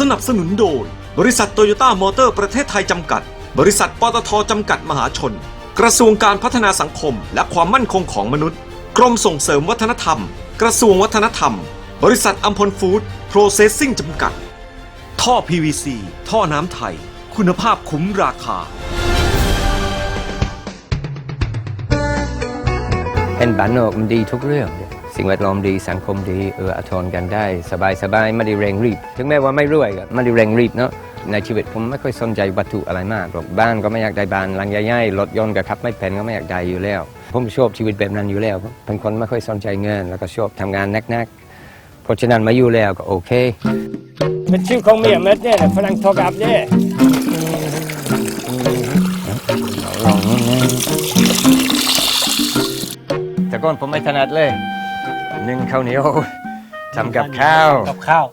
สนับสนุนโดย บริษัทโตโยต้ามอเตอร์ประเทศไทยจำกัด บริษัทปตทจำกัดมหาชน กระทรวงการพัฒนาสังคม และความมั่นคงของมนุษย์ กรมส่งเสริมวัฒนธรรม กระทรวงวัฒนธรรม บริษัทอัมพลฟู้ดโปรเซสซิ่งจำกัด ท่อ PVC ท่อน้ำไทย คุณภาพคุ้มราคา เป็นบ้านนอกมันดีทุกเรื่อง สิ่งแวดล้อมดีสังคมดีเอออาทรกันได้ สบายสบายไม่ได้เร่งรีบ ถึงแม้ว่าไม่รวยก็ไม่ได้เร่งรีบเนาะในชีวิตผมไม่ค่อยสนใจวัตถุอะไรมากหรอกบ้านก็ไม่อยากได้บ้านหลังใหญ่ๆรถยนต์ก็ขับไม่เป็นก็ไม่อยากได้อยู่แล้ว ผมชอบชีวิตแบบนั้นอยู่แล้ว เป็นคนไม่ค่อยสนใจเงิน แล้วก็ชอบทำงานนักๆเพราะฉะนั้นมาอยู่แล้วก็โอเคเป็นชื่อของเมียเม็ดเนี่ยฝรั่งทอกับเนี่ยแต่ก่อนผมไม่ถนัดเลย นึ่งข้าวเหนียวทำกับข้าวกับข้าว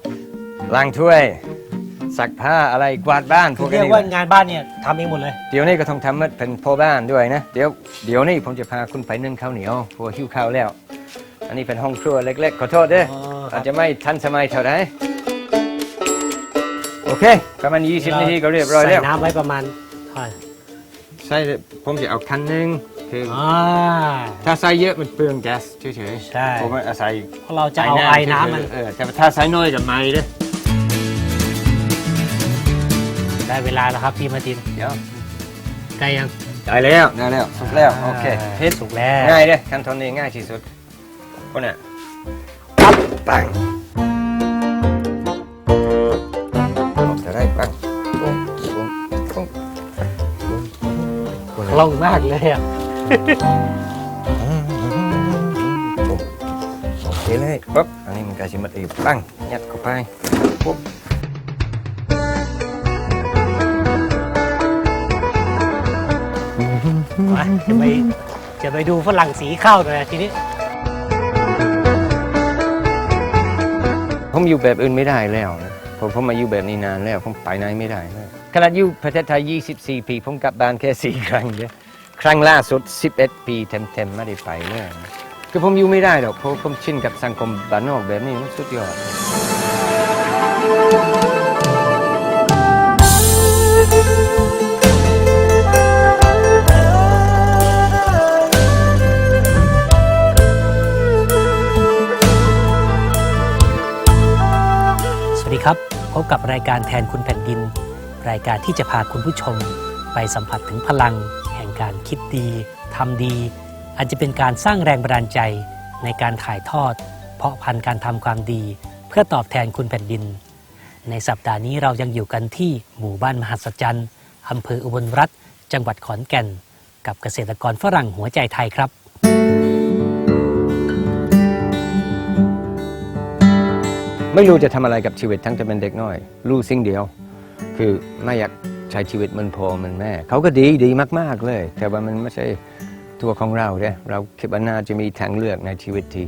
ล้างถ้วยซักผ้าอะไรกวาดบ้านพวกเรียนี้กว่างานบ้านเนี่ยทำเองหมดเลย เดี๋ยวนี้ก็ต้องทำเป็นพ่อบ้านด้วยนะ เดี๋ยวเดี๋ยวนี้ผมจะพาคุณไปนึ่งข้าวเหนียวเพราะวหิวข้าวแล้ว อันนี้เป็นห้องครัวเล็กๆ ขอโทษเด้ออ๋อครับอาจจะไม่ทันสมัยเท่าไหร่โอเคประมาณ20นาทีก็เรียบร้อยแล้วใส่น้ำไว้ประมาณเท่าไหร่ใช่ผมจะเอาคันหนึง คือออ่า ถ้าใส่เยอะมันเปลืองแก๊สเฉยๆใช่ผมอาศัยเพราะเราจะเอาไอ้น้ำมัน เออแต่ถ้าใส่น้อยกับไม้เด้อได้เวลาแล้วครับพี่มาตินเดี๋ยวใกล้ยังได้แล้วได้แล้วสุกแล้วโอเคาเฮ็ดสุกแล้วง่ายเด้อขั้นตอนนี้ง่ายที่สุดคนน่ะปั๊บปังจะได้ปังปุ้งปุ้งปุ้งปุ้ง คล่องมากเลยอะ โอเคเลยปุ๊บอันนี้มันก็จะมาตีปังยัดเข้าไปปุ๊บมาจะไปจะไปดูฝรั่งสีข้าวหน่อยทีนี้ ผมอยู่แบบอื่นไม่ได้แล้วนะผมผมมาอยู่แบบนี้นานแล้ว ผมไปไหนไม่ได้เลยขนาดอยู่ประเทศไทย 24 ปี ผมกลับบ้านแค่4ครั้งเดียว ครั้งล่าสุด 11 ปีเต็มๆไม่ได้ไปเลยคือผมอยู่ไม่ได้หรอกเพราะผมชินกับสังคมบ้านนอกแบบนี้มันสุดยอด สวัสดีครับ พบกับรายการแทนคุณแผ่นดิน รายการที่จะพาคุณผู้ชมไปสัมผัสถึงพลังแห่ง การคิดดีทำดี อาจจะเป็นการสร้างแรงบันดาลใจในการถ่ายทอด เพาะพันธุ์การทำความดี เพื่อตอบแทนคุณแผ่นดิน ในสัปดาห์นี้เรายังอยู่กันที่หมู่บ้านมหัศจรรย์อำเภออุบลรัฐ จังหวัดขอนแก่น กับเกษตรกรฝรั่งหัวใจไทยครับไม่รู้จะทำอะไรกับชีวิตทั้งจะเป็นเด็กน้อย รู้สิ่งเดียว คือไม่อยาก ใช้ชีวิตมันพอเหมันแม่เขาก็ดีดีมาก ๆเลย แต่ว่ามันไม่ใช่ตัวของเราเนี่ยเราคิดว่าน่าจะมีทางเลือกในชีวิตที่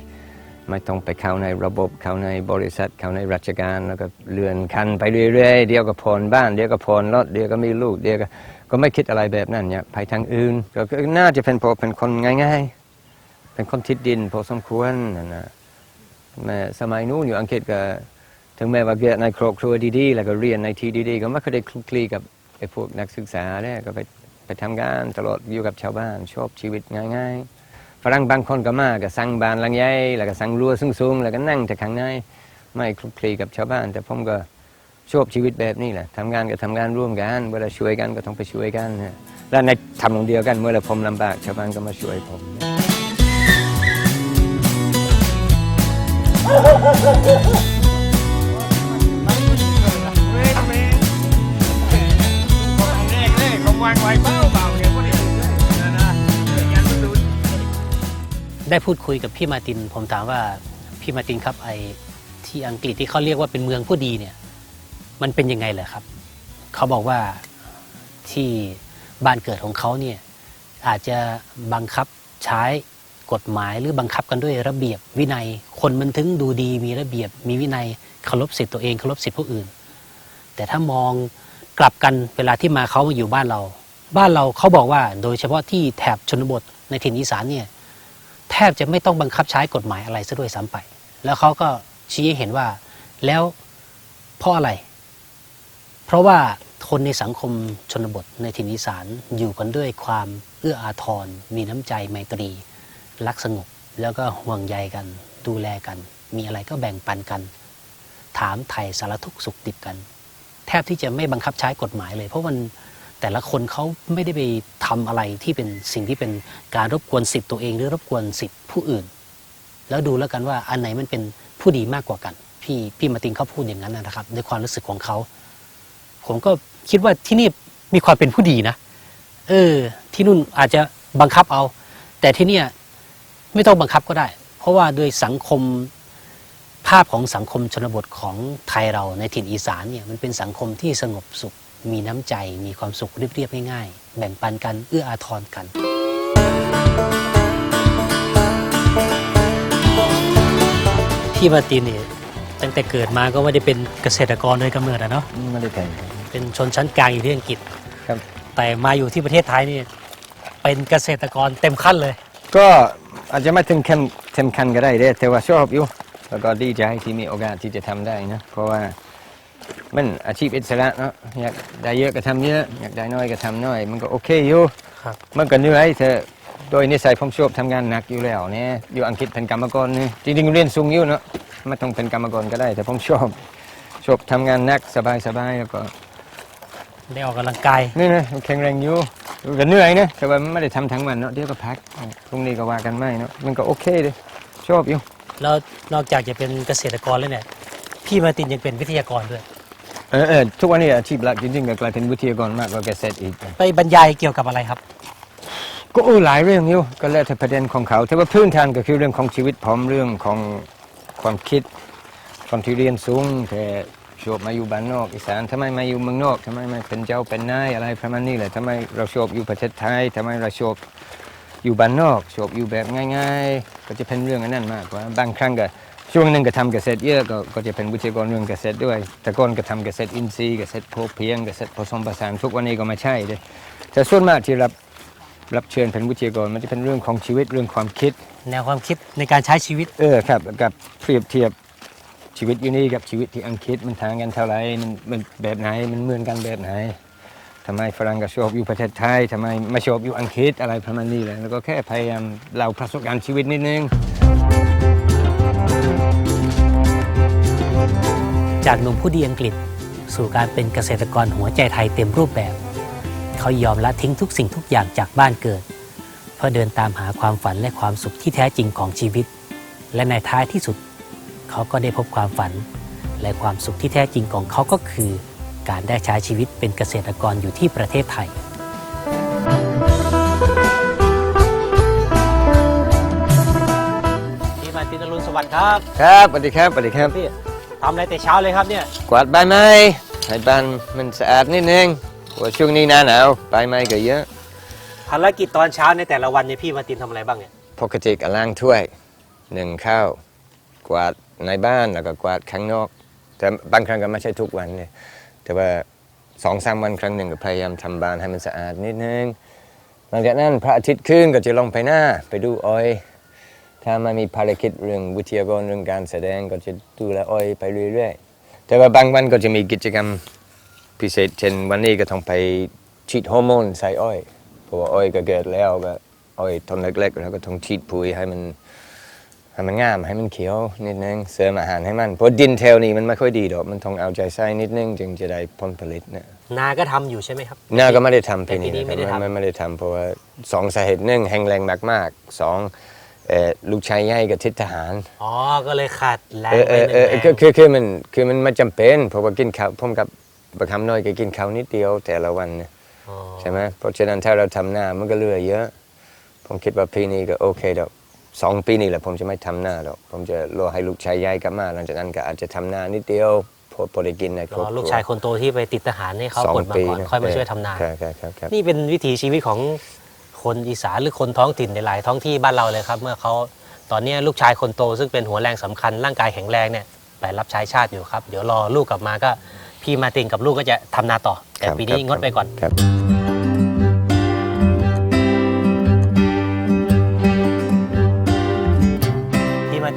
ไม่ต้องไปเข้าในระบบเข้าในบริษัทเข้าในราชการ แล้วก็เลื่อนขั้นไปเรื่อยๆเดี๋ยวก็ผ่อนบ้านเดี๋ยวก็ผ่อนรถเดี๋ยวก็มีลูกเดี๋ยวก็ก็ไม่คิดอะไรแบบนั้นเนี่ยไปทางอื่นก็น่าจะเป็นพอเป็นคนง่ายๆ เป็นคนทิดดินพอสมควรนะนะแม่สมัยนู้นอยู่อังกฤษก็ ถึงแม้ว่าเกิดในครอบครัวดีๆ แล้วก็เรียนในที่ดีๆ ก็ไม่เคยได้คลุกคลีกับ ไอ้พวกนักศึกษาเนี่ยก็ไปไปทำงานตลอดอยู่กับชาวบ้าน ชอบชีวิตง่ายๆ ฝรั่งบางคนก็มาก็สั่งบ้านหลังใหญ่แล้วก็สั่งรั้วสูงๆ แล้วก็นั่งแต่ข้างในไม่คลุกคลีกับชาวบ้าน แต่ผมก็ชอบชีวิตแบบนี้แหละทำงานก็ทำงานร่วมกันเวลาช่วยกันก็ต้องไปช่วยกันนะและในทำตรงเดียวกันเมื่อเราผมลำบากชาวบ้านก็มาช่วยผมน ได้พูดคุยกับพี่มาติน ผมถามว่าพี่มาตินครับไอที่อังกฤษที่เขาเรียกว่าเป็นเมืองผู้ดีเนี่ย มันเป็นยังไงเหรอครับ เขาบอกว่าที่บ้านเกิดของเขาเนี่ยอาจจะบังคับใช้กฎหมายหรือบังคับกันด้วยระเบียบวินัย คนมันถึงดูดีมีระเบียบมีวินัยเคารพสิทธิ์ตัวเองเคารพสิทธิ์ผู้อื่น แต่ถ้ามอง กลับกันเวลาที่มาเขามาอยู่บ้านเรา บ้านเราเขาบอกว่าโดยเฉพาะที่แถบชนบทในถิ่นอีสานเนี่ยแทบจะไม่ต้องบังคับใช้กฎหมายอะไรซะด้วยซ้ำไป แล้วเขาก็ชี้ให้เห็นว่าแล้วเพราะอะไร เพราะว่าคนในสังคมชนบทในถิ่นอีสานอยู่กันด้วยความเอื้ออาทร มีน้ำใจไมตรี รักสงบแล้วก็ห่วงใยกัน ดูแลกัน มีอะไรก็แบ่งปันกัน ถามไถ่สารทุกข์สุขดิบกัน แทบที่จะไม่บังคับใช้กฎหมายเลย เพราะมันแต่ละคนเขาไม่ได้ไปทำอะไรที่เป็นสิ่งที่เป็นการรบกวนสิทธิ์ตัวเองหรือรบกวนสิทธิ์ผู้อื่น แล้วดูแล้วกันว่าอันไหนมันเป็นผู้ดีมากกว่ากัน พี่พี่มาตินเขาพูดอย่างนั้นนะครับด้วยความรู้สึกของเขา ผมก็คิดว่าที่นี่มีความเป็นผู้ดีนะ เออ ที่นู่นอาจจะบังคับเอา แต่ที่เนี่ยไม่ต้องบังคับก็ได้ เพราะว่าโดยสังคม ภาพของสังคมชนบทของไทยเราในถิ่นอีสานเนี่ยมันเป็นสังคมที่สงบสุข มีน้ำใจ มีความสุขเรียบๆง่ายๆ แบ่งปันกันเอื้ออาทรกันพี่มาร์ตินเนี่ยตั้งแต่เกิดมาก็ไม่ได้เป็นเกษตรกรโดยกำเนิดอะเนาะไม่ได้แต่งเป็นชนชั้นกลางอยู่ที่อังกฤษ ครับ แต่มาอยู่ที่ประเทศไทยนี่เป็นเกษตรกรเต็มขั้นเลย ก็อาจจะไม่ถึงเข้มเข้มขันก็ได้เด้แต่ว่าชอบอยู่ แล้วก็ดีใจที่มีโอกาสที่จะทำได้นะเพราะว่ามันอาชีพอิสระเนาะอยากได้เยอะก็ทำเยอะอยากได้น้อยก็ทำน้อย มันก็โอเคอยู่ครับมันก็เหนื่อยเธอโดยนิสัยผมชอบทำงานหนักอยู่แล้วเนี่ยอยู่อังกฤษเป็นกรรมกรนี่จริงๆเรียนสูงอยู่เนาะไม่ต้องเป็นกรรมกรก็ได้ แต่ผมชอบชอบทำงานหนักสบายๆแล้วก็ได้ออกกำลังกายนี่นะแข็งแรงอยู่ก็เหนื่อยนะแต่ว่าไม่ได้ทำทั้งวันเนาะเดี๋ยวก็พักพรุ่งนี้ก็ว่ากันไม่เนาะมันก็โอเคเลยชอบอยู่ แล้วนอกจากจะเป็นเกษตรกรแล้วเนี่ยพี่มาร์ตินยังเป็นวิทยากรด้วย เออเออทุกวันนี้อาชีพหลักจริงๆก็กลายเป็นวิทยากรมากกว่าเกษตรอีก ไปบรรยายเกี่ยวกับอะไรครับ ก็โอ้หลายเรื่องอยู่ก็แล้วแต่ประเด็นของเขา แต่ว่าพื้นฐานก็คือเรื่องของชีวิตผมเรื่องของความคิดคนที่เรียนสูงแต่ชอบมาอยู่บ้านนอกอีสานทำไมมาอยู่เมืองนอกทำไมไม่เป็นเจ้าเป็นนายอะไรประมาณนี้แหละทำไมเราชอบอยู่ประเทศไทยทำไมเราชอบ อยู่บ้านนอกชอบอยู่แบบง่าย ๆ ก็จะเป็นเรื่องอันนั้นมากกว่าบางครั้งก็ช่วงหนึ่งก็ทำเกษตรเยอะก็ก็จะเป็นวิทยากรเรื่องเกษตรด้วย แต่ก่อนก็ทำเกษตรอินทรีย์เกษตรพอเพียงเกษตรผสมผสานทุกวันนี้ก็ไม่ใช่เลยแต่ส่วนมากที่รับรับเชิญเป็นวิทยากรมันจะเป็นเรื่องของชีวิตเรื่องความคิด แนวความคิดในการใช้ชีวิต เออครับกับเปรียบเทียบชีวิตอยู่นี่กับชีวิตที่อังกฤษมันทางกันเท่าไหร่มันมันแบบไหนมันเหมือนกันแบบไหน ทำไมฝรั่งก็ชอบอยู่ประเทศไทยทำไมไม่ชอบอยู่อังกฤษอะไรประมาณนี้เลยแล้วก็แค่พยายามเล่าประสบการณ์ชีวิตนิดนึง จากหนุ่มผู้ดีอังกฤษ สู่การเป็นเกษตรกรหัวใจไทยเต็มรูปแบบ เขายอมละทิ้งทุกสิ่งทุกอย่างจากบ้านเกิด เพื่อเดินตามหาความฝันและความสุขที่แท้จริงของชีวิต และในท้ายที่สุด เขาก็ได้พบความฝัน และความสุขที่แท้จริงของเขาก็คือ การได้ใช้ชีวิตเป็นเกษตรกรอยู่ที่ประเทศไทย พี่มาตินรุนสวัสดิ์ครับ ครับสวัสดีครับสวัสดีครับพี่ทำอะไรแต่เช้าเลยครับเนี่ย กวาดใบไม้ให้บ้านมันสะอาดนิดนึงเพราะว่าช่วงนี้หน้าหนาวใบไม้ก็เยอะภารกิจตอนเช้าในแต่ละวันเนี่ยพี่มาตินทำอะไรบ้างเนี่ย ปกติก็ล้างถ้วยหนึ่งข้าว กวาดในบ้านแล้วก็กวาดข้างนอก แต่บางครั้งก็ไม่ใช่ทุกวันเลย แต่ว่าสองสามวันครั้งหนึ่งก็พยายามทำบ้านให้มันสะอาดนิดนึง หลังจากนั้นพระอาทิตย์ขึ้นก็จะลงไปหน้าไปดูอ้อย ถ้ามันมีภารกิจเรื่องวิทยากรเรื่องการแสดงก็จะดูแลอ้อยไปเรื่อยๆ แต่ว่าบางวันก็จะมีกิจกรรมพิเศษ เช่นวันนี้ก็ต้องไปฉีดฮอร์โมนใส่อ้อย เพราะว่าอ้อยก็เกิดแล้วก็อ้อยต้นเล็กๆแล้วก็ต้องฉีดปุ๋ยให้มัน ให้มันงามให้มันเขียวนิดนึงเสริมอาหารให้มันเพราะดินแถวนี้มันไม่ค่อยดีดอกมันต้องเอาใจใส่นิดนึงจึงจะได้ผลผลิตนะนาก็ทำอยู่ใช่ไหมครับน่าก็ไม่ได้ทำปีนี้แต่ปีนี้ไม่ได้นะครับทำ ไม่ไม่ได้ทำเพราะว่าสองสาเหตุหนึ่งแห้งแรงมากๆสองเอ่อลูกชายใหญ่กับทิศทหาร อ๋อ ก็เลยขาดแรงเออไปเออหนึ่เองอแรงคือคือคือมันคือมันไม่จำเป็นเพราะว่ากินข้าวผมกับประคำน้อยก็กินข้าวนิดเดียวแต่ละวันเนี่ยอ๋อ ใช่ไหมเพราะฉะนั้นถ้าเราทำหน้ามันก็เหลือเยอะ ผมคิดว่าปีนี้ก็โอเคดอก สองปีนี่แหละผมจะไม่ทำหน้าหรอก ผมจะรอให้ลูกชายย้ายกลับมาหลังจากนั้นก็อาจจะทำหน้านิดเดียวพอพอได้กินในครรอบอครัวลูกชายคนโตที่ไปติดทหารให้เขาสองปลดมาปีก่อนนะค่อยมาช่วยทำนาครับครับครับครับนี่เป็นวิถีชีวิตของคนอีสานหรือคนท้องถิ่นในหลายท้องที่บ้านเราเลยครับ เมื่อเขาตอนนี้ลูกชายคนโต ซึ่งเป็นหัวแรงสำคัญร่างกายแข็งแรงเนี่ยไปรับใช้ชาติอยู่ครับ เดี๋ยวรอลูกกลับมาก็พี่มาร์ตินกับลูกก็จะทำนาต่อ แต่ครับปีนี้ครับงดไปก่อนครับ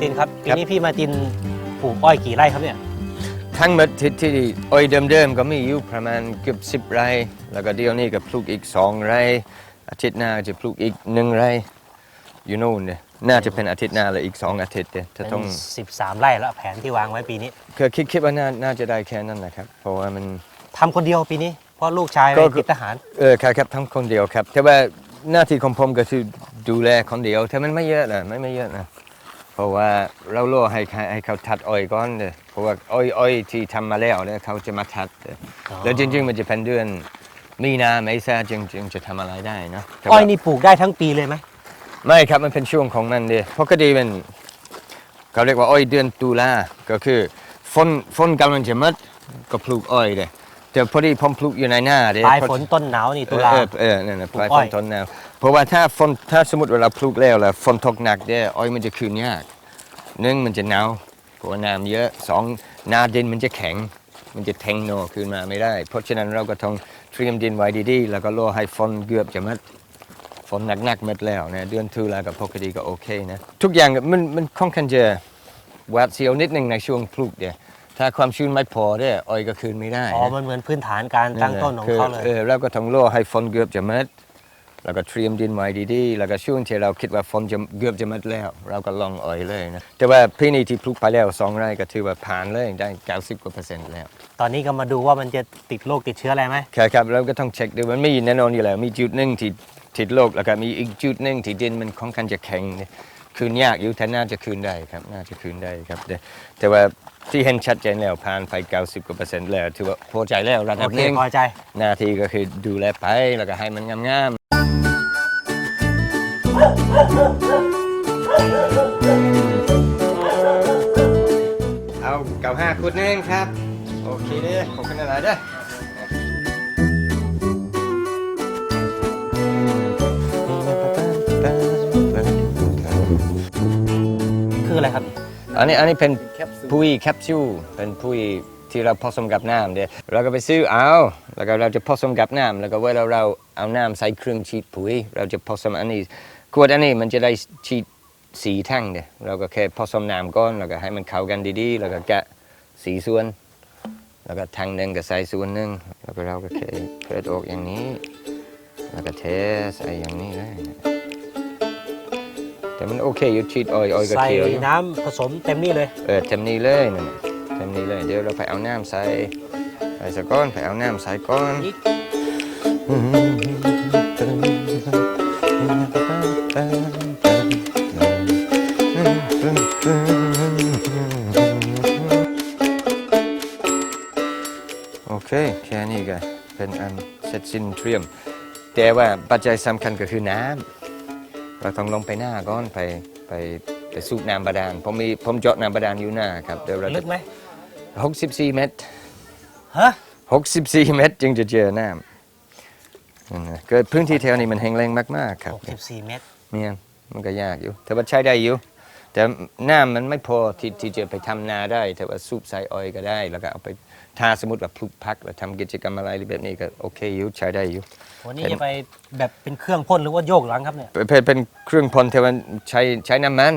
ตินครับปีนี้พี่มาร์ตินปลูกอ้อยกี่ไร่ครับเนี่ยทั้งหมดที่ที่อ้อยเดิมๆก็มีอยู่ประมาณเกือบสิบไร่ แล้วก็เดี๋ยวนี้ก็ปลูกอีกสองไร่ อาทิตย์หน้าจะปลูกอีกหนึ่งไร่อยู่นู่นเนี่ยน่าจะเป็นอาทิตย์หน้าเลยอีกสองอาทิตย์เนี่ยจะเป็นต้อง13ไร่แล้วแผนที่วางไว้ปีนี้คือคิดคิดว่าน่าน่าจะได้แค่นั้นนะครับ เพราะว่ามัน ทำคนเดียวปีนี้ เพราะลูกชายไปก็ ติดทหาร เออครับครับทั้งคนเดียวครับ แต่ว่าหน้าที่ของผมก็คือดูแลคนเดียวแต่มันไม่เยอะนะไม่ไม่เยอะนะเพ ราะว่าเราโล่ให้ให้ให้เขาทัดอ้อยก่อนเลยเพราะว่าอ้อยอ้อยที่ทำมาแล้วเนี่ยเขาจะมาทัดเด้ออ๋อแล้วจริงๆมันจะเป็นเดือน มีนาเมษาจึงจึงจะทำอะไรได้นะแต่อ้ว่าอยนี่ปลูกได้ทั้งปีเลยไหมไม่ครับมันเป็นช่วงของมันเดียเพราะคดีมันเขาเรียกว่าอ้อยเดือนตุลาก็คือฝนฝนกำลังจะหมดก็ปลูกอ้อยเลยแต่พอดีผมปลูกอยู่ในหน้าเดียปลายฝนต้นหนาวนี่ตุลาเออเออเออนั่นน่ะปลูปกลายอ้ฝอยนต้นหนาวเพราะว่าถ้าฝนถ้าสมมติว่าเราปลูกแล้วแล้วฝนตกหนักเด้ออ้อยมันจะคืนยาก หนึ่งมันจะหนาวเพราะว่าน้ำเยอะสองหน้าดินมันจะแข็ง มันจะแทงโนคืนมาไม่ได้ เพราะฉะนั้นเราก็ต้องเตรียมดินไว้ดีๆ แล้วก็รอให้ฝนเกือบจะหมดฝนหนักๆหมดแล้วนะเดือนตุลากับปกติก็โอเคนะทุกอย่างมันมันค่อนข้างจะหวาดเสียวนิดหนึ่งในช่วงปลูกเดียถ้าความชื้นไม่พอเด้ออ้อยก็คืนไม่ได้อ๋อ นะ มันเหมือนพื้นฐานการตั้งต้นของเขาเลย เออเราก็ต้องรอให้ฝนเกือบจะหมด แล้วก็เตรียมดินไว้ดีๆ แล้วก็ช่วงที่เราคิดว่าฝนจะเกือบจะหมดแล้ว เราก็ลองอ่อยเลยนะ แต่ว่าพี่นี่ที่ปลูกไปแล้วสองไร่ก็ถือว่าผ่านเลยได้ 90กว่าเปอร์เซ็นต์แล้ว ตอนนี้ก็มาดูว่ามันจะติดโรคติดเชื้ออะไรไหมครับครับเราก็ต้องเช็คดูมันมีแน่นอนอยู่แล้ว มีจุดหนึ่งที่ติดโรคแล้วก็มีอีกจุดหนึ่งที่ดินมันค่อนข้างจะแข็งเนี่ยคืนยากอยู่แต่น่าจะคืนได้ครับ น่าจะคืนได้ครับ แต่แต่ว่าที่เห็นชัดเจนแล้วผ่านไป90กว่าเปอร์เซ็นต์แล้วถือว่าพอใจแล้วระดัโอบเคหนึ่งพอใจ หน้าที่ก็คือดูแลไปแล้วก็ให้มันงามๆ เอาเก้าห้าขุดหนึ่งครับ โอเคเด้อขอบคุณอะไรเด้อคืออะไรครับ อันนี้อันนี้เป็นปุ๋ยแคปซูลเป็นปุ๋ยที่เราผสมกับน้ำเด้อเราก็ไปซื้อเอาแล้วก็เราจะผสมกับน้ำแล้วก็เวลาเราเอาน้ำใส่เครื่องฉีดปุ๋ย เราจะผสมอันนี้ ขวดอันนี้มันจะได้ฉีดสีแท่งเด้อเราก็แค่ผสมน้ำก่อนแล้วก็ให้มันเข้ากันดีๆ แล้วก็แกะสีส่วน แล้วก็แทงหนึ่งก็ใส่ส่วนหนึ่งแล้วก็เราก็แค่เปิดออกอย่างนี้ แล้วก็เทใส่อย่างนี้เลยแต่มันโอเคอยู่ฉีดอ้อยอ้อยก็ใส่เขียวอยู่น้ำผสมเต็มนี่เลย เออเต็มนี้เลยนั่นน่ะเต็มนี้เลยเดี๋ยวเราไปเอาน้ำใส่ใส่สะก้อนไปเอาน้ำใส่ก้อน นเสร็จสิ้นเตรียม แต่ว่าปัจจัยสำคัญก็คือน้ำเราต้องลงไปหน้าก่อนไปไปไปสูบน้ำบาดาลผมมีผมเจาะน้ำบาดาลอยู่หน้าครับเดี๋ยวเราลึจะกไหม64เมตรฮะ64เมตรจึงจะเจอน้ำนั่นนะเกิดพื้นที่แถวนี้มันแห้งแล้งมากๆครับ64เมตรเนี่ยมันก็ยากอยู่แต่ว่าใช้ได้อยู่แต่น้ำมันไม่พอที่ที่จะไปทำนาได้ แต่ว่าสูบใส่อ้อยก็ได้ แล้วก็เอาไป ถ้าสมมติว่าปลูกพักแล้วทำกิจกรรมอะไรแบบนี้ก็โอเคอยู่ใช้ได้อยู่ วันนี้เป็นจะไปแบบเป็นเครื่องพ่นหรือว่าโยกหลังครับเนี่ย เป็นเป็นเครื่องพ่นแต่ว่าใช้ใช้น้ำมัน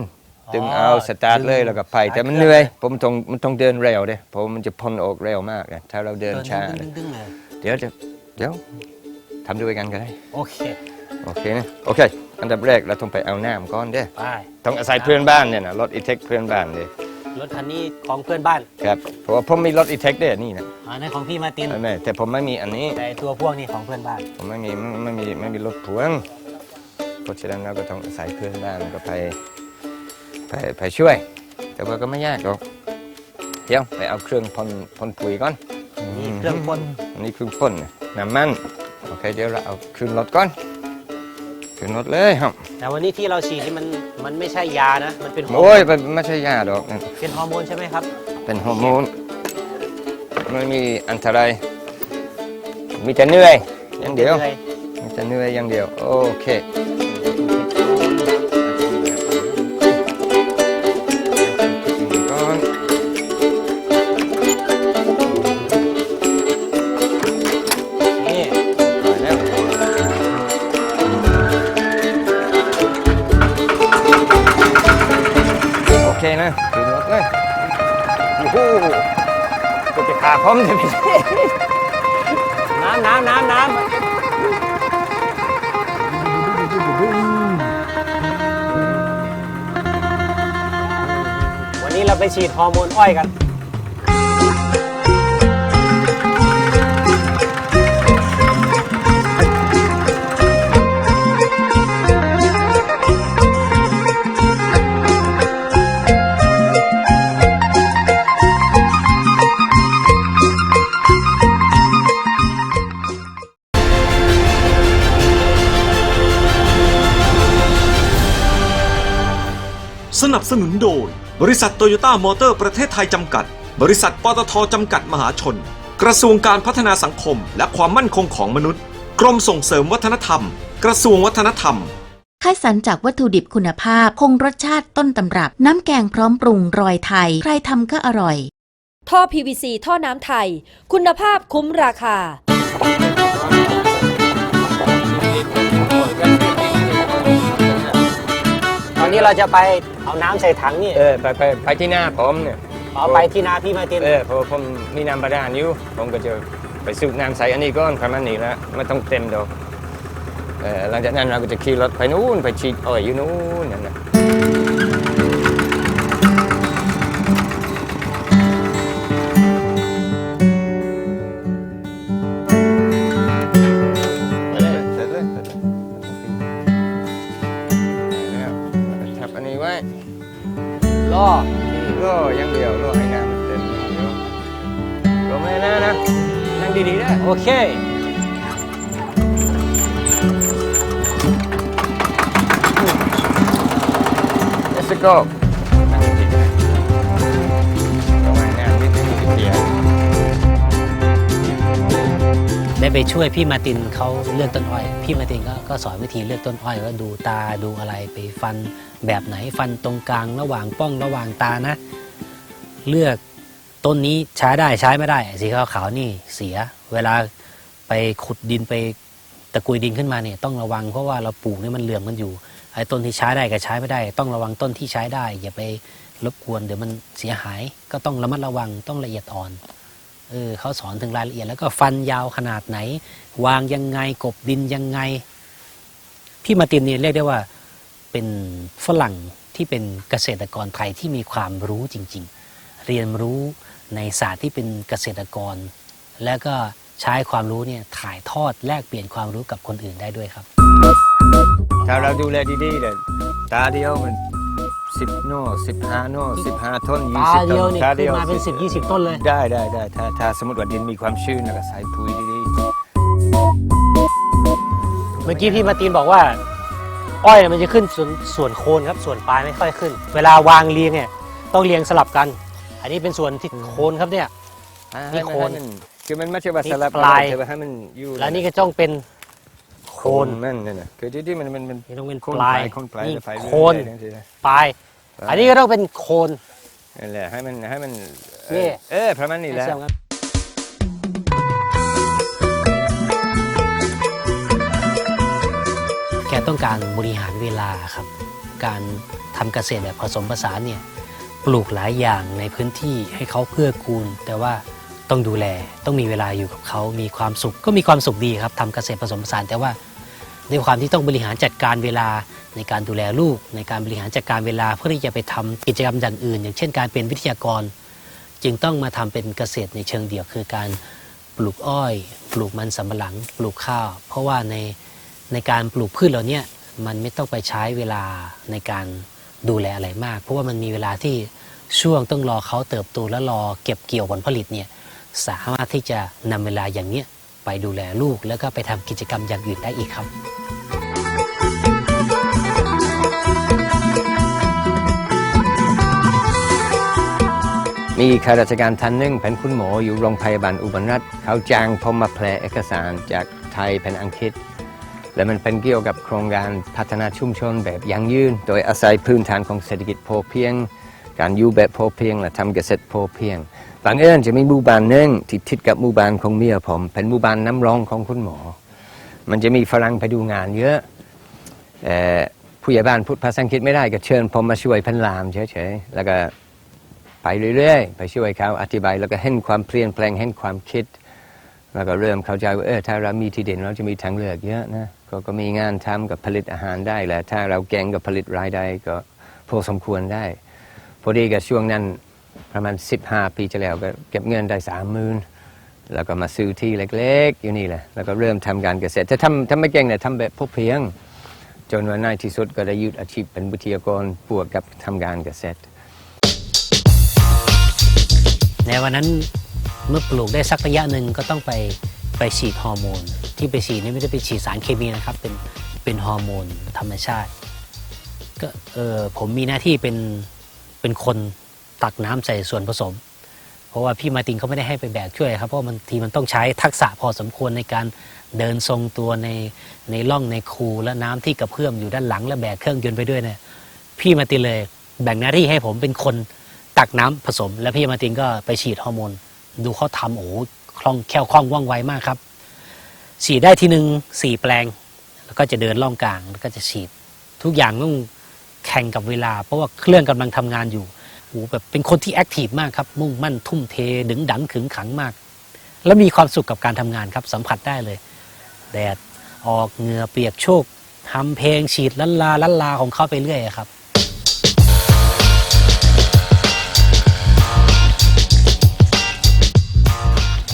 อ๋อดึงเอาสตาร์ทเลยดึงแล้วก็ไปสายแต่มันเครื่องเหนื่อยผมต้องมันต้องเดินเร็วเด้เพราะมันจะพ่นออกเร็วมากนะถ้าเราเดินช้าดึเนี่ยงๆดึงๆเลยเดี๋ยวจะเดี๋ยวทำด้วยกันก็ได้ โอเค โอเคนะโอเค อันดับแรกเราต้องไปเอาน้ำก่อนเด้ไปต้องอาศัยเพื่อนบ้านเนี่ยนะรถอีเทคเพื่อนบ้านเลย รถคันนี้ของเพื่อนบ้านครับเพราะว่าผมมีรถอีเทคด้วยนี่นะอันนี้ของพี่มาร์ตินไม่แต่ผมไม่มีอันนี้ แต่ตัวพ่วงนี่ของเพื่อนบ้าน ผมไม่มีไม่ไม่มีไม่มีรถพ่วงเพราะฉะนั้นเราก็ต้องอาศัยเพื่อนบ้านก็ไปไปไปช่วย แต่ว่าก็ไม่ยากหรอกเดี๋ยวไปเอาเครื่องพ่นพ่นปุ๋ยก่อนนี่เครื่องพ่นอันนี้เครื่องพ่นน้ำมันโอเคเดี๋ยวเราเอาขึ้นรถก่อนขึ้นรถเลยครับ แต่วันนี้ที่เราฉีดนี่มันมันไม่ใช่ยานะ มันเป็นฮอร์โมโอ้ยนมันไม่ใช่ยาดอกนั่นเป็นฮอร์โมนใช่ไหมครับ เป็นฮอร์โมนไม่มีอันตรายมีแต่เหนื่อยอย่างเดียวหนื่อมีแต่เหนื่อยอย่างเดียว โอเค ก็จะขาพร้อมจะไม่ใช่น้ำน้ำน้ำน้ำวันนี้เราไปฉีดฮอร์โมนอ้อยกัน นับสนุนโดย บริษัทโตโยต้ามอเตอร์ประเทศไทยจำกัด บริษัทปตทจำกัดมหาชน กระทรวงการพัฒนาสังคม และความมั่นคงของมนุษย์ กรมส่งเสริมวัฒนธรรม กระทรวงวัฒนธรรมคัดสรรจากวัตถุดิบคุณภาพ คงรสชาติต้นตำรับ น้ำแกงพร้อมปรุงรอยไทย ใครทำก็อร่อย ท่อ PVC ท่อน้ำไทย คุณภาพคุ้มราคา อนนี้เราจะไปเอาน้ำใส่ถังนี่เออไปไปไปที่หน้าผมเนี่ยเอาไปที่นาพี่มาตินเออพอผมมีน้ำบาดาลอยู่ผมก็จะไปสูบน้ำใส่อันนี้ก่อนประมาณนี้แล้วไม่ต้องเต็มดอกเออหลังจากนั้นเราก็จะขี่รถไปนู้นไปฉีดอ้อยอยู่นู้นนั่นนะ ล่อรออย่างเดียวรอให้น้ำมันเต็มอย่างเดียวลงเลยนะนะนั่งดีๆนะโอเคเลสโก้นั่งดีๆนะลงให้น้ำนิดนึงเดียวได้ไปช่วยพี่มาตินเขาเลือกต้นอ้อย พี่มาตินก็ก็สอนวิธีเลือกต้นอ้อยว่าดูตาดูอะไรไปฟัน แบบไหนฟันตรงกลางระหว่างป้องระหว่างตานะ เลือกต้นนี้ใช้ได้ใช้ไม่ได้ สีขาวๆนี่เสีย เวลาไปขุดดินไปตะกุยดินขึ้นมาเนี่ยต้องระวังเพราะว่าเราปลูกนี่มันเหลื่อมกันอยู่ไอ้ต้นที่ใช้ได้กับใช้ไม่ได้ ต้องระวังต้นที่ใช้ได้ อย่าไปรบกวนเดี๋ยวมันเสียหาย ก็ต้องระมัดระวังต้องละเอียดอ่อนเออเขาสอนถึงรายละเอียดแล้วก็ฟันยาวขนาดไหน วางยังไงกบดินยังไงพี่มาตินเนี่ยเรียกได้ว่า เป็นฝรั่งที่เป็นเกษตรกรไทยที่มีความรู้จริง ๆ เรียนรู้ในศาสตร์ที่เป็นเกษตรกร แล้วก็ใช้ความรู้เนี่ยถ่ายทอดแลกเปลี่ยนความรู้กับคนอื่นได้ด้วยครับ ถ้าเราดูแลดีๆเลยตาเดียวมันสิบโน่สิบห้าโน่สิบห้าต้นยี่ตาสิบเดีต้ยวนนี่ตาขึ้นมาเป็นสิบยี่สิบต้นเลย ได้ได้ได้ถ้าถ้าสมมติว่าดินมีความชื้นแล้วก็ใส่ปุ๋ยดีเมื่อกี้พี่มาร์ตินบอกว่า อ้อยเนี่ยมันจะขึ้นส่วนส่วนโคนครับส่วนปลายไม่ค่อยขึ้น เวลาวางเรียงเนี่ยต้องเรียงสลับกัน อันนี้เป็นส่วนที่โคนครับเนี่ยๆนี่โคนให้มัคือมันไม่ใช่ว่านี่สลับปลายแต่ว่าให้มันอยู่แล้วนี่ก็ต้องเป็นโคโคนนนั่นน่ะคือที่ที่มันมันมันนี่ต้องเป็นโคนปลายโคนปลายนี่จะไปเรื่อยๆโคนนั่นสินะปลาย อันนี้ก็ต้องเป็นโคนนั่นแหละให้มันให้มันเอนี่อเออประมาณนี้แหละไม่ใช่ครับ ต้องการบริหารเวลาครับ การทำเกษตรแบบผสมผสานเนี่ยปลูกหลายอย่างในพื้นที่ให้เขาเพื่อกูล แต่ว่าต้องดูแลต้องมีเวลาอยู่กับเขามีความสุขก็มีความสุขดีครับทำเกษตรผสมผสาน แต่ว่าด้วยความที่ต้องบริหารจัดการเวลาในการดูแลลูก ในการบริหารจัดการเวลาเพื่อที่จะไปทำกิจกรรมอย่างอื่น อย่างเช่นการเป็นวิทยากร จึงต้องมาทำเป็นเกษตรในเชิงเดี่ยวคือการปลูกอ้อย ปลูกมันสำปะหลัง ปลูกข้าว เพราะว่าใน ในการปลูกพืชเหล่านี้มันไม่ต้องไปใช้เวลาในการดูแลอะไรมาก เพราะว่ามันมีเวลาที่ช่วงต้องรอเขาเติบโตและรอเก็บเกี่ยวผลผลิตเนี่ยสามารถที่จะนำเวลาอย่างนี้ไปดูแลลูกแล้วก็ไปทำกิจกรรมอย่างอื่นได้อีกครับ มีข้าราชการท่านหนึ่งเป็นคุณหมออยู่โรงพยาบาลอุบลรัตน์เขาจ้างผมมาแปลเอกสารจากไทยเป็นอังกฤษ และมันเป็นเกี่ยวกับโครงการพัฒนาชุมชนแบบยั่งยืน โดยอาศัยพื้นฐานของเศรษฐกิจพอเพียง การอยู่แบบพอเพียงและทำเกษตรพอเพียงบางเอิญจะมีหมู่บ้านหนึ่งที่ติดกับหมู่บ้านของเมียผม เป็นหมู่บ้านน้ำร้องของคุณหมอ มันจะมีฝรั่งไปดูงานเยอะออผู้ใหญ่บ้านพูดภาษาอังกฤษไม่ได้ก็เชิญผมมาช่วยพันลามเฉยๆแล้วก็ไปเรื่อยๆ ไปช่วยเขาอธิบายแล้วก็เห็นความเปลี่ยนแปลงเห็นความคิด แล้วก็เริ่มเข้าใจว่าเออถ้าเรามีที่เด่นเราจะมีทางเลือกเยอะนะ ก็ก็มีงานทำกับผลิตอาหารได้แหละถ้าเราเก่งกับผลิตรายได้ก็พอสมควรได้ พอดีกับช่วงนั้นประมาณ 15 ปีที่แล้วก็เก็บเงินได้สามหมื่นแล้วก็มาซื้อที่เล็ก ๆ อยู่นี่แหละ แล้วก็เริ่มทำการเกษตรแต่ทำทำไม่เก่งเนี่ยทำแบบพอเพียง จนวันในที่สุดก็ได้ยึดอาชีพเป็นวิทยากรบวกกับทำการเกษตร ในวันนั้นเมื่อปลูกได้สักระยะหนึ่งก็ต้องไป ไปฉีดฮอร์โมน ที่ไปฉีดนี่ไม่ได้ไปฉีดสารเคมีนะครับ เป็นเป็นฮอร์โมนธรรมชาติ ก็เออผมมีหน้าที่เป็นเป็นคนตักน้ำใส่ส่วนผสม เพราะว่าพี่มาตินเขาไม่ได้ให้ไปแบกช่วยครับ เพราะมันทีมันต้องใช้ทักษะพอสมควรในการเดินทรงตัวในในร่องในคูและน้ำที่กระเพื่อมอยู่ด้านหลังและแบกเครื่องยนต์ไปด้วยเนี่ยพี่มาตินเลยแบ่งหน้าที่ให้ผมเป็นคนตักน้ำผสม แล้วพี่มาตินก็ไปฉีดฮอร์โมน ดูเขาทำโอ้ คล่องแคล่วคล่องว่องไวมากครับ ฉีดได้ทีหนึ่งสี่แปลง แล้วก็จะเดินล่องกลางแล้วก็จะฉีด ทุกอย่างต้องแข่งกับเวลา เพราะว่าเครื่องกำลังทำงานอยู่โอ้โหแบบเป็นคนที่แอคทีฟมากครับ มุ่งมั่นทุ่มเทดึงดังขึงขังมาก แล้วมีความสุขกับการทำงานครับ สัมผัสได้เลย แดดออกเหงื่อเปียกโชกทำเพลงฉีดลันลาลันลาของเขาไปเรื่อยครับ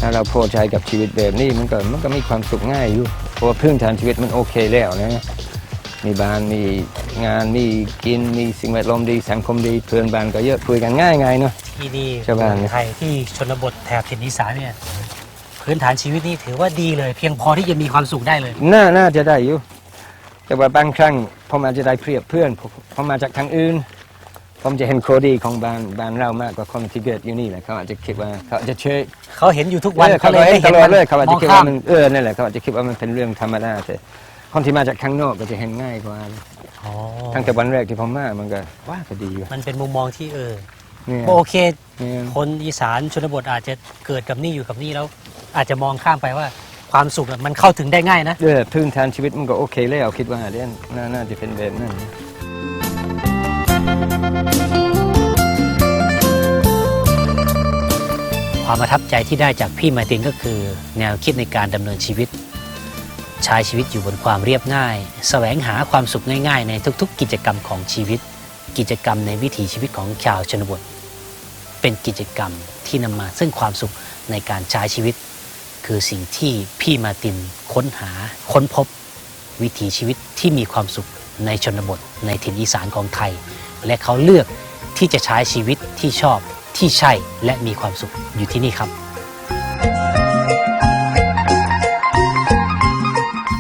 ถ้าเราพอใจกับชีวิตแบบนี้มันก็มันก็มีความสุขง่ายอยู่ เพราะว่าพื้นฐานชีวิตมันโอเคแล้วนะมีบ้านมีงานมีกินมีสิ่งแวดล้อมดีสังคมดีเพื่อนบ้านก็เยอะคุยกันง่ายไงเนาะที่นี่ชาวบ้านเมืองไทยที่ชนบทแถบถิ่นอีสานเนี่ยพื้นฐานชีวิตนี่ถือว่าดีเลย เพียงพอที่จะมีความสุขได้เลย น่าน่าจะได้อยู่ แต่ว่าบางครั้งผมอาจจะได้เปรียบเพื่อนผมผมมาจากทางอื่น ผมจะเห็นข้อดีของบ้านบ้านเรามากกว่าคนที่เกิดอยู่นี่แหละเขาอาจจะคิดว่าเขาอาจจะเชยเขาเห็นอยู่ทุกวันเออเขาเขาเลยเห็ได้นตเห็นลอมัดนเลยเขาอาจมจะองคิดข้าว่ามมันเออนั่นแหละเขาอาจจะคิดว่ามันเป็นเรื่องธรรมดาแต่คนที่มาจากข้างนอกก็จะเห็นง่ายกว่าอ๋อตั้งแต่วันแรกที่ผมมามันก็ว่าก็ดีอยู่มันเป็นมุมมองที่เออเนี่ยโอเคเนี่ยคนอีสานชนบทอาจจะเกิดกับนี่อยู่กับนี่แล้ว อาจจะมองข้ามไปว่าความสุขอะมันเข้าถึงได้ง่ายนะเออพื้นฐานชีวิตมันก็โอเคแล้วคิดว่าเด่นน่าน่าจะเป็นแบบนั้น ความประทับใจที่ได้จากพี่มาตินก็คือ แนวคิดในการดำเนินชีวิต ใช้ชีวิตอยู่บนความเรียบง่าย แสวงหาความสุขง่ายๆ ในทุกๆ กิจกรรมของชีวิต กิจกรรมในวิถีชีวิตของชาวชนบท เป็นกิจกรรมที่นำมาซึ่งความสุขในการใช้ชีวิต คือสิ่งที่พี่มาตินค้นหาค้นพบ วิถีชีวิตที่มีความสุขในชนบท ในถิ่นอีสานของไทย และเขาเลือกที่จะใช้ชีวิตที่ชอบ ที่ใช่และมีความสุขอยู่ที่นี่ครับ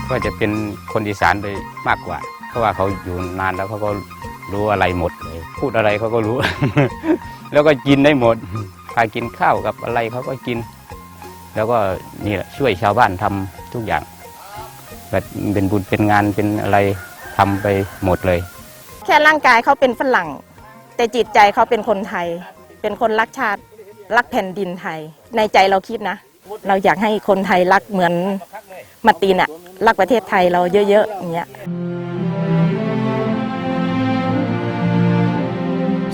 ก็จะเป็นคนอีสานไปมากกว่า เพราะว่าเขาอยู่นานแล้วเขาก็รู้อะไรหมดเลยพูดอะไรเขาก็รู้ แล้วก็กินได้หมดพากินข้าวกับอะไรเขาก็กิน แล้วก็นี่แหละช่วยชาวบ้านทำทุกอย่างแบบเป็นบุญเป็นงานเป็นอะไรทำไปหมดเลย แค่ร่างกายเขาเป็นฝรั่ง แต่จิตใจเขาเป็นคนไทย เป็นคนรักชาติรักแผ่นดินไทย ในใจเราคิดนะ เราอยากให้คนไทยรักเหมือนมาตินอะรักประเทศไทยเราเยอะๆอย่างเงี้ย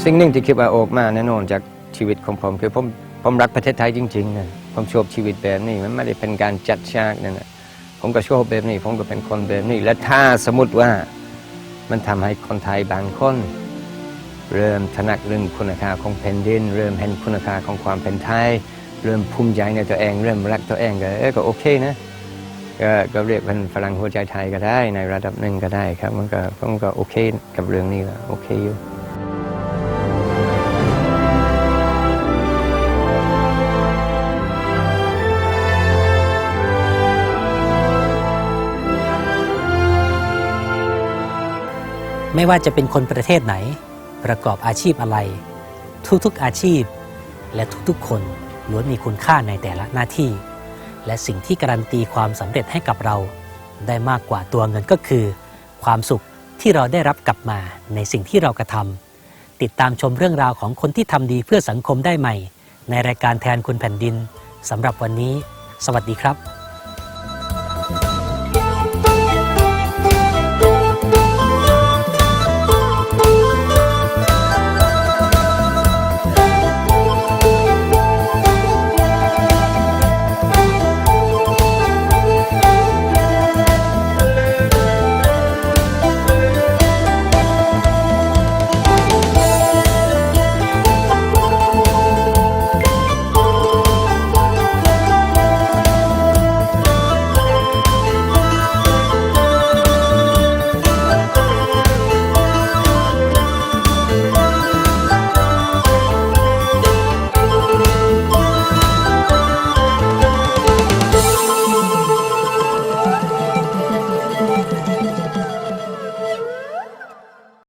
สิ่งหนึ่งที่คิดว่าออกมาแน่นอนจากชีวิตของผมคือผมผมรักประเทศไทยจริงๆนะผมชอบชีวิตแบบนี้มันไม่ได้เป็นการจัดฉากนั่นนะผมก็ชอบแบบนี้ ผมก็เป็นคนแบบนี้ และถ้าสมมติว่ามันทำให้คนไทยบางคน เริ่มถนัดเรื่องคุณค่าของแผ่นดิน เริ่มเห็นคุณค่าของความเป็นไทย เริ่มภูมิใจในตัวเอง เริ่มรักตัวเองก็เออก็โอเคนะก็ก็เรียกเป็นฝรั่งหัวใจไทยก็ได้ในระดับหนึ่งก็ได้ครับมันก็ผมก็โอเคกับเรื่องนี้แล้วโอเคอยู่ไม่ว่าจะเป็นคนประเทศไหน ประกอบอาชีพอะไร ทุกๆอาชีพ และทุกๆ คนล้วนมีคุณค่าในแต่ละหน้าที่ และสิ่งที่การันตีความสำเร็จให้กับเรา ได้มากกว่าตัวเงินก็คือ ความสุขที่เราได้รับกลับมาในสิ่งที่เรากระทำติดตามชมเรื่องราวของคนที่ทำดีเพื่อสังคมได้ใหม่ ในรายการแทนคุณแผ่นดินสำหรับวันนี้ สวัสดีครับ